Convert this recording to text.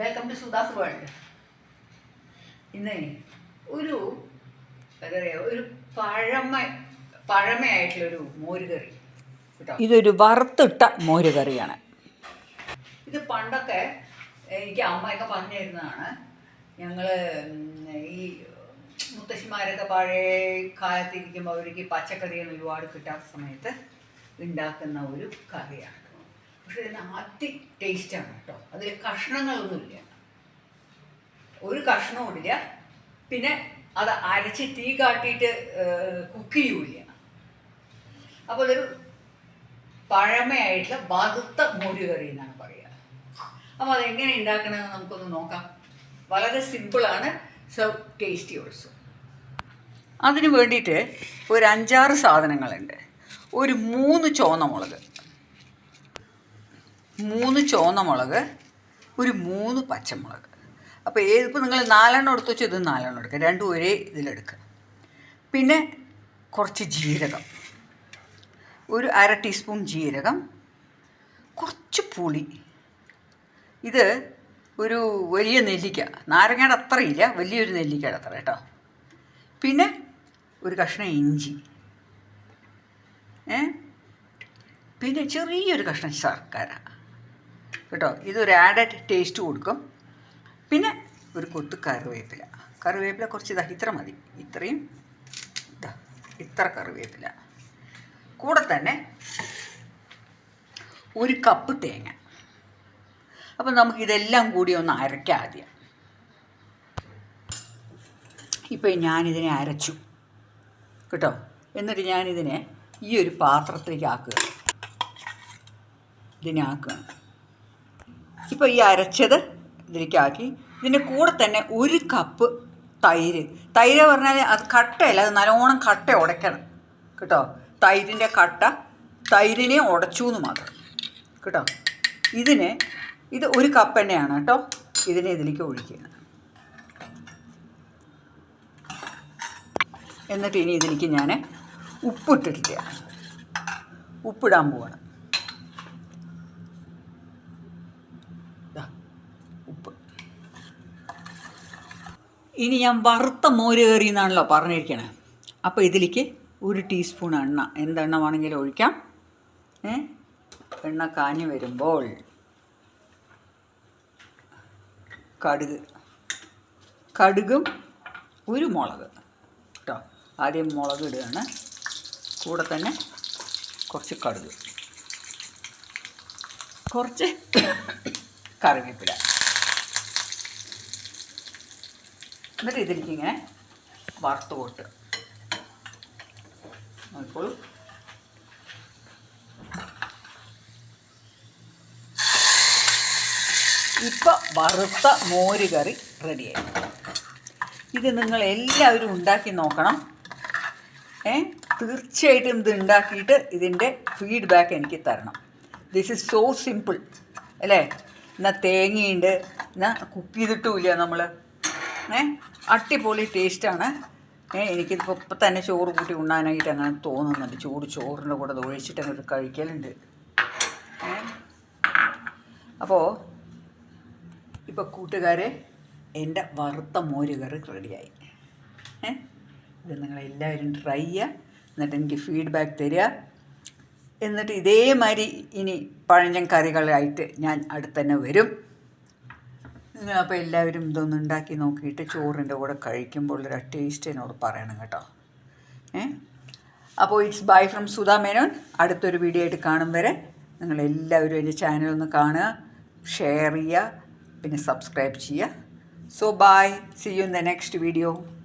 Welcome to Sudas world ഇന്ന് ഒരു എന്താ പറയുക ഒരു പഴമ പഴമയായിട്ടുള്ളൊരു മോരുകറി. കേട്ടോ? ഇതൊരു വറുത്തിട്ട മോരുകറിയാണ്. ഇത് പണ്ടൊക്കെ എനിക്ക് അമ്മയൊക്കെ പറഞ്ഞു തരുന്നതാണ്. ഞങ്ങൾ ഈ മുത്തശ്ശിമാരൊക്കെ പഴയ കാലത്തിരിക്കുമ്പോൾ അവർക്ക് പച്ചക്കറികൾ ഒരുപാട് കിട്ടാത്ത സമയത്ത് ഉണ്ടാക്കുന്ന ഒരു കറിയാണ്. പക്ഷെ ഇതിന് അതി ടേസ്റ്റാണ് കേട്ടോ. അതിൽ കഷ്ണങ്ങളൊന്നുമില്ല. ഒരു കഷ്ണവും ഇല്ല പിന്നെ അത് അരച്ച് തീ കാട്ടിയിട്ട് കുക്ക് ചെയ്യൂല അപ്പോൾ അതൊരു പഴമയായിട്ടുള്ള വറുത്ത മോരുകറി എന്നാണ് പറയുക അപ്പോൾ അതെങ്ങനെ ഉണ്ടാക്കണമെന്ന് നമുക്കൊന്ന് നോക്കാം. വളരെ സിമ്പിളാണ്. സോ ടേസ്റ്റി ഓൾസോ അതിന് വേണ്ടിയിട്ട് ഒരു അഞ്ചാറ് സാധനങ്ങളുണ്ട്. ഒരു മൂന്ന് ചുവന്ന മുളക്. മൂന്ന് ചുവന്ന മുളക് ഒരു മൂന്ന് പച്ചമുളക്. അപ്പോൾ ഏതിപ്പോൾ നിങ്ങൾ നാലെണ്ണം എടുത്തു വെച്ചാൽ ഇത് നാലെണ്ണം എടുക്കുക രണ്ടും ഒരേ ഇതിലെടുക്കുക പിന്നെ കുറച്ച് ജീരകം. ഒരു അര ടീസ്പൂൺ ജീരകം കുറച്ച് പുളി. ഇത് ഒരു വലിയ നെല്ലിക്ക. നാരങ്ങയുടെ അത്രയില്ല വലിയൊരു നെല്ലിക്കയുടെ അത്ര കേട്ടോ. പിന്നെ ഒരു കഷ്ണം ഇഞ്ചി. ഏ? പിന്നെ ചെറിയൊരു കഷ്ണം ശർക്കര. കേട്ടോ? ഇതൊരു ആഡഡ് ടേസ്റ്റ് കൊടുക്കും. പിന്നെ ഒരു കൊത്ത് കറിവേപ്പില. കറിവേപ്പില കുറച്ച് ഇതാ ഇത്ര മതി. ഇത്രയും ഇതാ ഇത്ര കറിവേപ്പില. കൂടെ തന്നെ ഒരു കപ്പ് തേങ്ങ. അപ്പം നമുക്കിതെല്ലാം കൂടി ഒന്ന് അരയ്ക്കാം ആദ്യം. ഇപ്പോൾ ഞാനിതിനെ അരച്ചു. കേട്ടോ? എന്നിട്ട് ഞാനിതിനെ ഈ ഒരു പാത്രത്തിലേക്ക് ആക്കുക. ഇതിനെ ആക്കുക. ഇപ്പോൾ ഈ അരച്ചത് ഇതിലേക്കാക്കി. ഇതിന്റെ കൂടെ തന്നെ ഒരു കപ്പ് തൈര്. തൈര് പറഞ്ഞാൽ അത് കട്ടയല്ല അത് നല്ലോണം കട്ട ഉടയ്ക്കണം. കേട്ടോ? തൈരിന്റെ കട്ട തൈരിനെ ഉടച്ചു എന്ന് മാത്രം. കേട്ടോ? ഇതിന് ഇത് ഒരു കപ്പ് തന്നെയാണ് കേട്ടോ. ഇതിനെ ഇതിലേക്ക് ഒഴിക്കുക. എന്നിട്ട് ഇനി ഇതിലേക്ക് ഞാൻ ഉപ്പിട്ടിട്ടില്ല. ഉപ്പിടാൻ പോവാണ്. ഇനി ഞാൻ വറുത്ത മോര് കറി എന്നാണല്ലോ പറഞ്ഞിരിക്കണേ. അപ്പോൾ ഇതിലേക്ക് ഒരു ടീസ്പൂൺ എണ്ണ. എന്തെണ്ണ വേണമെങ്കിലും ഒഴിക്കാം. ഏ? എണ്ണ കാഞ്ഞു വരുമ്പോൾ കടുക്. കടുകും ഒരു മുളക്. കേട്ടോ ആദ്യം മുളക് ഇടുകയാണ്. കൂടെ തന്നെ കുറച്ച് കടുക്. കുറച്ച് കറിവേപ്പില. എന്നിട്ട് ഇതിലേക്ക് ഇങ്ങനെ വറുത്ത് പോട്ട് നോക്കിക്കോളൂ. ഇപ്പം വറുത്ത മോര് കറി റെഡിയായി. ഇത് നിങ്ങൾ എല്ലാവരും ഉണ്ടാക്കി നോക്കണം. ഏ? തീർച്ചയായിട്ടും ഇത് ഉണ്ടാക്കിയിട്ട് ഇതിന്റെ ഫീഡ്ബാക്ക് എനിക്ക് തരണം. ദിസ് ഇസ് സോ സിമ്പിൾ അല്ലേ? എന്നാൽ തേങ്ങയുണ്ട്. എന്നാൽ കുക്ക് ചെയ്തിട്ടുമില്ല നമ്മൾ ഏ? അടിപൊളി ടേസ്റ്റാണ്. ഏ എനിക്കിപ്പോൾ ഇപ്പം തന്നെ ചോറ് കൂട്ടി ഉണ്ണാനായിട്ട് അങ്ങനെ തോന്നുന്നുണ്ട്. ചൂട് ചോറിന്റെ കൂടെ അത് ഒഴിച്ചിട്ട് അങ്ങോട്ട് കഴിക്കലുണ്ട്. ഏ? അപ്പോൾ ഇപ്പോൾ കൂട്ടുകാരെ എന്റെ വറുത്ത മോര് കറി റെഡിയായി. ഏ? ഇത് നിങ്ങളെല്ലാവരും ട്രൈ ചെയ്യുക. എന്നിട്ട് എനിക്ക് ഫീഡ്ബാക്ക് തരിക. എന്നിട്ട് ഇതേമാതിരി ഇനി പഴഞ്ചൻ കറികളായിട്ട് ഞാൻ അടുത്തന്നെ വരും. അപ്പോൾ എല്ലാവരും ഇതൊന്ന് ഉണ്ടാക്കി നോക്കിയിട്ട് ചോറിന്റെ കൂടെ കഴിക്കുമ്പോൾ ഒരു ടേസ്റ്റ് എന്നോട് പറയണം കേട്ടോ. ഏ? അപ്പോൾ it's bye from Sudha Menon. അടുത്തൊരു വീഡിയോ ആയിട്ട് കാണും വരെ. നിങ്ങളെല്ലാവരും എന്റെ ചാനൽ ഒന്ന് കാണുക ഷെയർ ചെയ്യുക പിന്നെ സബ്സ്ക്രൈബ് ചെയ്യുക. So bye see you in the next video